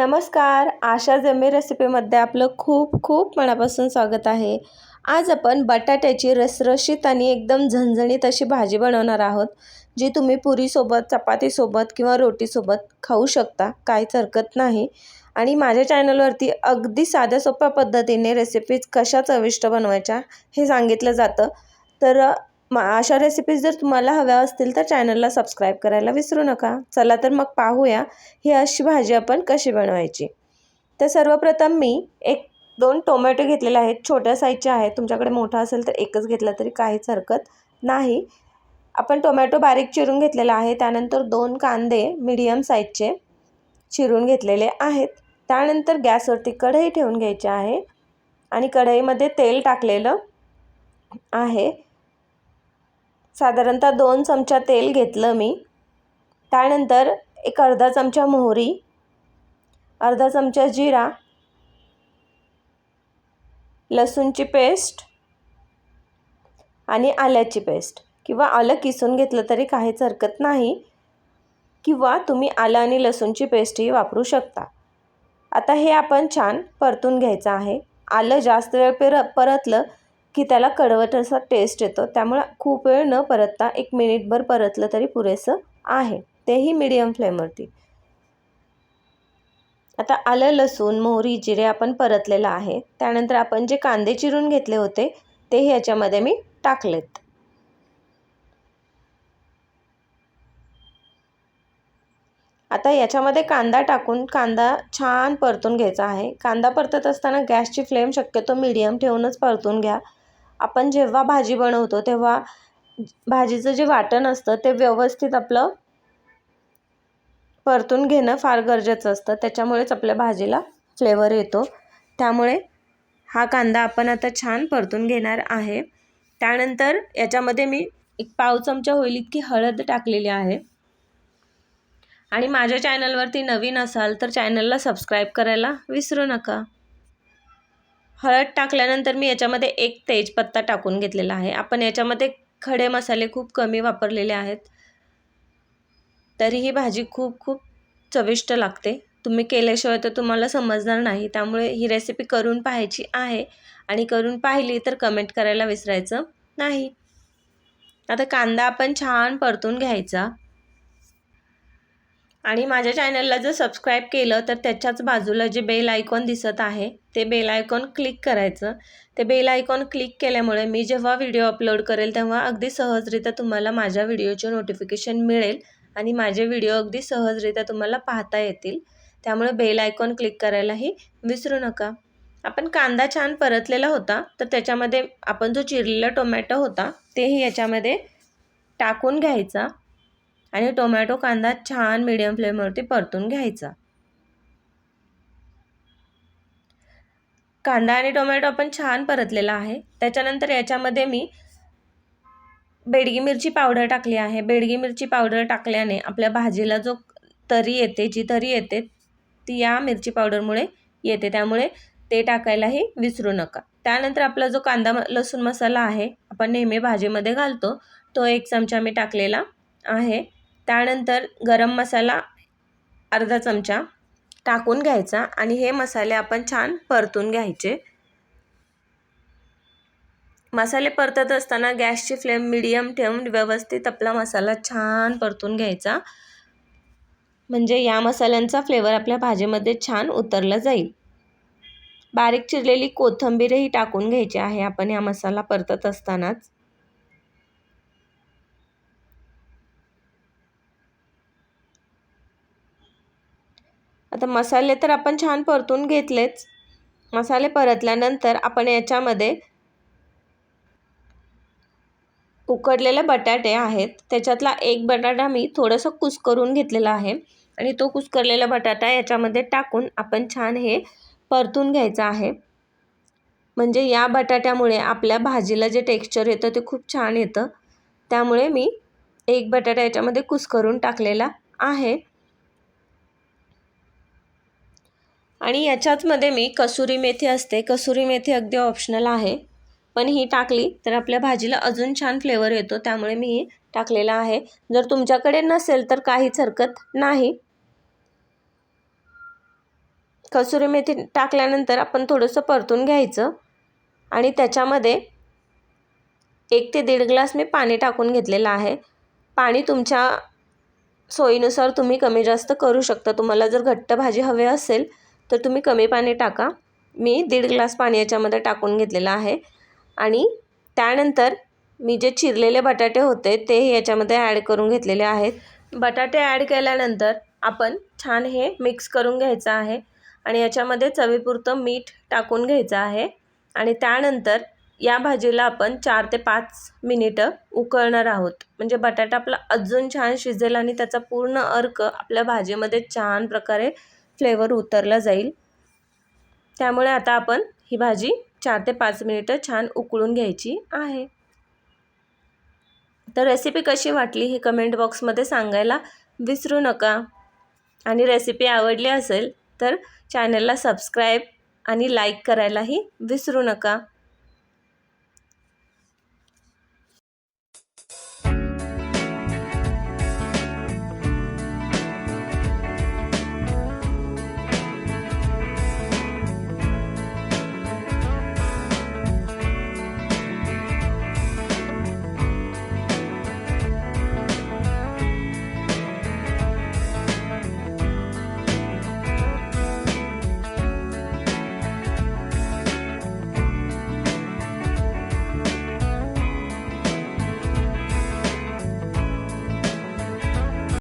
नमस्कार. आशा जमे रेसिपीमध्ये आपलं खूप खूप मनापासून स्वागत आहे. आज आपण बटाट्याची रसरशीत आणि एकदम झणझणीत अशी भाजी बनवणार आहोत जी तुम्ही पुरीसोबत चपातीसोबत किंवा रोटीसोबत खाऊ शकता काहीच हरकत नाही. आणि माझ्या चॅनलवरती अगदी साध्या सोप्या पद्धतीने रेसिपीज कशा चविष्ट बनवायच्या हे सांगितलं जातं. तर मा अशा रेसिपीज जर तुम्हाला हव्या असतील तर चॅनलला सबस्क्राईब करायला विसरू नका. चला तर मग पाहूया ही अशी भाजी आपण कशी बनवायची. तर सर्वप्रथम मी एक दोन टोमॅटो घेतलेले आहेत. छोट्या साईजचे आहेत. तुमच्याकडे मोठा असेल तर एकच घेतला तरी काहीच हरकत नाही. आपण टोमॅटो बारीक चिरून घेतलेला आहे. त्यानंतर दोन कांदे मिडियम साईजचे चिरून घेतलेले आहेत. त्यानंतर गॅसवरती कढई ठेवून घ्यायची आहे. आणि कढईमध्ये तेल टाकलेलं आहे. साधारणतः दोन चमचा तेल घेतलं मी. त्यानंतर एक अर्धा चमचा मोहरी अर्धा चमचा जिरा लसूणची पेस्ट आणि आल्याची पेस्ट. किंवा आलं किसून घेतलं तरी काहीच हरकत नाही. किंवा तुम्ही आलं आणि लसूणची पेस्टही वापरू शकता. आता हे आपण छान परतून घ्यायचं आहे. आलं जास्त वेळ पेर परतलं की त्याला कडवट असा टेस्ट येतो. त्यामुळे खूप वेळ न परतता एक मिनिटभर परतलं तरी पुरेसं आहे. तेही मीडियम फ्लेमवरती आता आलं लसूण मोहरी जिरे आपण परतलेलं आहे. त्यानंतर आपण जे कांदे चिरून घेतले होते ते ह्याच्यामध्ये मी टाकलेत. आता याच्यामध्ये कांदा टाकून कांदा छान परतून घ्यायचा आहे. कांदा परतत असताना गॅसची फ्लेम शक्यतो मीडियम ठेवूनच परतून घ्या. आपण जेव्हा भाजी बनवतो तेव्हा भाजीचं जे वाटण असतं ते व्यवस्थित आपलं परतून घेणं फार गरजेचं असतं. त्याच्यामुळेच आपल्या भाजीला फ्लेवर येतो. त्यामुळे हा कांदा आपण आता छान परतून घेणार आहे. त्यानंतर याच्यामध्ये मी एक पाव चमचा होईल इतकी हळद टाकलेली आहे. आणि माझ्या चॅनलवरती नवीन असाल तर चॅनलला सबस्क्राईब करायला विसरू नका. हळद टाकल्यानंतर मी याच्यामध्ये एक तेजपत्ता टाकून घेतलेला आहे. आपण याच्यामध्ये खडे मसाले खूप कमी वापरलेले आहेत. तरी ही भाजी खूप खूप चविष्ट लागते. तुम्ही केल्याशिवाय तर तुम्हाला समजणार नाही. त्यामुळे ही रेसिपी करून पाहायची आहे. आणि करून पाहिली तर कमेंट करायला विसरायचं नाही. आता कांदा आपण छान परतून घ्यायचा. आणि माझ्या चॅनलला जर सबस्क्राईब केलं तर त्याच्याच बाजूला जे बेल आयकॉन दिसत आहे ते बेल आयकॉन क्लिक करायचं. ते बेल आयकॉन क्लिक केल्यामुळे मी जेव्हा व्हिडिओ अपलोड करेल तेव्हा अगदी सहजरित्या तुम्हाला माझ्या व्हिडिओचे नोटिफिकेशन मिळेल आणि माझे व्हिडिओ अगदी सहजरित्या तुम्हाला पाहता येतील. त्यामुळे बेल आयकॉन क्लिक करायलाही विसरू नका. आपण कांदा छान परतलेला होता तर त्याच्यामध्ये आपण जो चिरलेला टोमॅटो होता तेही याच्यामध्ये टाकून घ्यायचा. आणि टोमॅटो कांदा छान मिडियम फ्लेमवरती परतून घ्यायचा. कांदा आणि टोमॅटो आपण छान परतलेला आहे. त्याच्यानंतर याच्यामध्ये मी बेडगी मिरची पावडर टाकली आहे. बेडगी मिरची पावडर टाकल्याने आपल्या भाजीला जो तरी येते जी तरी येते ती या मिरची पावडरमुळे येते. त्यामुळे ते टाकायलाही विसरू नका. त्यानंतर आपला जो कांदा लसूण मसाला आहे आपण नेहमी भाजीमध्ये घालतो तो एक चमचा मी टाकलेला आहे. त्यानंतर गरम मसाला अर्धा चमचा टाकून घ्यायचा आणि हे मसाले आपण छान परतून घ्यायचे. मसाले परतत असताना गॅसची फ्लेम मिडियम ठेवून व्यवस्थित आपला मसाला छान परतून घ्यायचा. म्हणजे या मसाल्यांचा फ्लेवर आपल्या भाजीमध्ये छान उतरला जाईल. बारीक चिरलेली कोथिंबीरही टाकून घ्यायची आहे. आपण या मसाला परतत असतानाच. आता मसाले तर आपण छान परतून घेतलेच. मसाले परतल्यानंतर आपण याच्यामध्ये उकडलेले बटाटे आहेत. त्याच्यातला एक बटाटा मी थोडंसं कुस्करून घेतलेला आहे. आणि तो कुस्करलेला बटाटा याच्यामध्ये टाकून आपण छान हे परतून घ्यायचं आहे. म्हणजे या बटाट्यामुळे आपल्या भाजीला जे टेक्स्चर येतं ते खूप छान येतं. त्यामुळे मी एक बटाटा याच्यामध्ये कुस्करून टाकलेला आहे. आणि याच्याचमध्ये मी कसुरी मेथी असते. कसुरी मेथी अगदी ऑप्शनल आहे. पण ही टाकली तर आपल्या भाजीला अजून छान फ्लेवर येतो. त्यामुळे मी ही टाकलेला आहे. जर तुमच्याकडे नसेल तर काहीच हरकत नाही. कसुरी मेथी टाकल्यानंतर आपण थोडंसं परतून घ्यायचं. आणि त्याच्यामध्ये एक ते दीड ग्लास मी पाणी टाकून घेतलेलं आहे. पाणी तुमच्या सोयीनुसार तुम्ही कमी जास्त करू शकता. तुम्हाला जर घट्ट भाजी हवी असेल तर तुम्ही कमी पाणी टाका. मी दीड ग्लास पाणी याच्यामध्ये टाकून घेतलेलं आहे. आणि त्यानंतर मी जे चिरलेले बटाटे होते ते याच्यामध्ये ॲड करून घेतलेले आहेत. बटाटे ॲड केल्यानंतर आपण छान हे मिक्स करून घ्यायचं आहे. आणि याच्यामध्ये चवीपुरतं मीठ टाकून घ्यायचं आहे. आणि त्यानंतर या भाजीला आपण चार ते पाच मिनिटं उकळणार आहोत. म्हणजे बटाटा आपला अजून छान शिजेल आणि त्याचा पूर्ण अर्क आपल्या भाजीमध्ये छान प्रकारे फ्लेवर उतरला जाईल. त्यामुळे आता आपण ही भाजी चार ते पाच मिनिटं छान उकळून घ्यायची आहे. तर रेसिपी कशी वाटली हे कमेंट बॉक्समध्ये सांगायला विसरू नका. आणि रेसिपी आवडली असेल तर चॅनलला सबस्क्राईब आणि लाईक करायलाही विसरू नका.